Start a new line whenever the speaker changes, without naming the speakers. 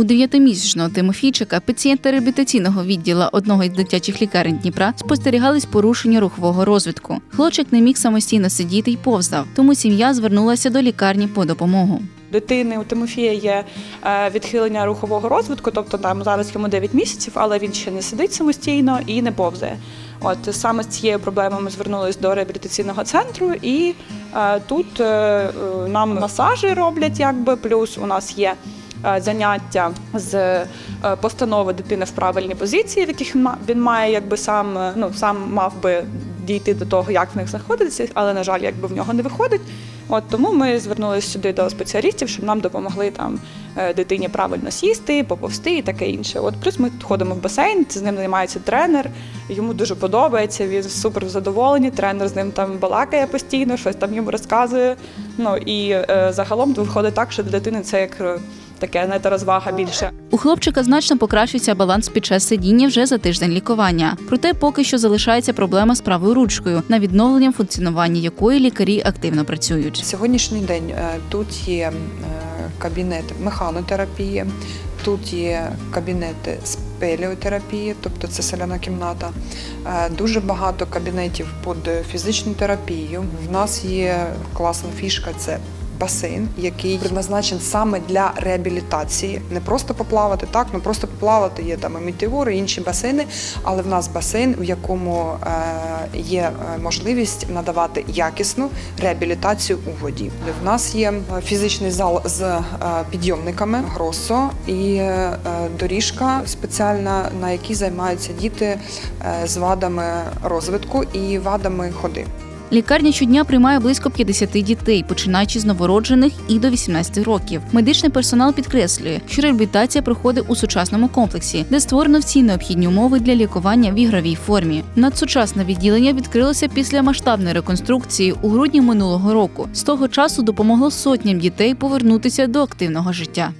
У дев'ятимісячного Тимофійчика, пацієнта реабілітаційного відділу одного із дитячих лікарень Дніпра, спостерігались порушення рухового розвитку. Хлопчик не міг самостійно сидіти й повзав, тому сім'я звернулася до лікарні по допомогу.
Дитини у Тимофія є е, відхилення рухового розвитку, тобто там зараз йому 9 місяців, але він ще не сидить самостійно і не повзає. От саме з цією проблемою ми звернулись до реабілітаційного центру, і е, тут е, е, нам масажі роблять, якби плюс у нас є. Е, Заняття з е, постанови дитини в правильній позиції, в яких він має якби сам е, ну сам мав би дійти до того, як в них знаходитися, але на жаль, якби в нього не виходить. От тому ми звернулися сюди до спеціалістів, щоб нам допомогли там дитині правильно сісти, поповсти і таке інше. От плюс ми ходимо в басейн, з ним займається тренер. Йому дуже подобається. Він супер задоволений. Тренер з ним там балакає постійно, щось там йому розказує. Ну і е, загалом виходить так, що для дитини це як таке знаєте, розвага більше.
У хлопчика значно покращився баланс під час сидіння вже за тиждень лікування. Проте поки що залишається проблема з правою ручкою, на відновленням функціонування якої лікарі активно працюють.
Сьогоднішній день е, тут є е, кабінет механотерапії, тут є кабінети спелеотерапії, тобто це соляна кімната. Е, Дуже багато кабінетів під фізичну терапію. В нас є класна фішка це. Басейн, який предназначен саме для реабілітації, не просто поплавати, так ну просто поплавати є там і і інші басейни. Але в нас басейн, в якому е, є е, можливість надавати якісну реабілітацію у воді. В нас є фізичний зал з е, підйомниками гросо і доріжка спеціальна, на якій займаються діти з вадами розвитку і вадами ходи.
Лікарня щодня приймає близько 50 дітей, починаючи з новороджених і до 18 років. Медичний персонал підкреслює, що реабілітація проходить у сучасному комплексі, де створено всі необхідні умови для лікування в ігровій формі. Надсучасне відділення відкрилося після масштабної реконструкції у грудні минулого року. З того часу допомогло сотням дітей повернутися до активного життя.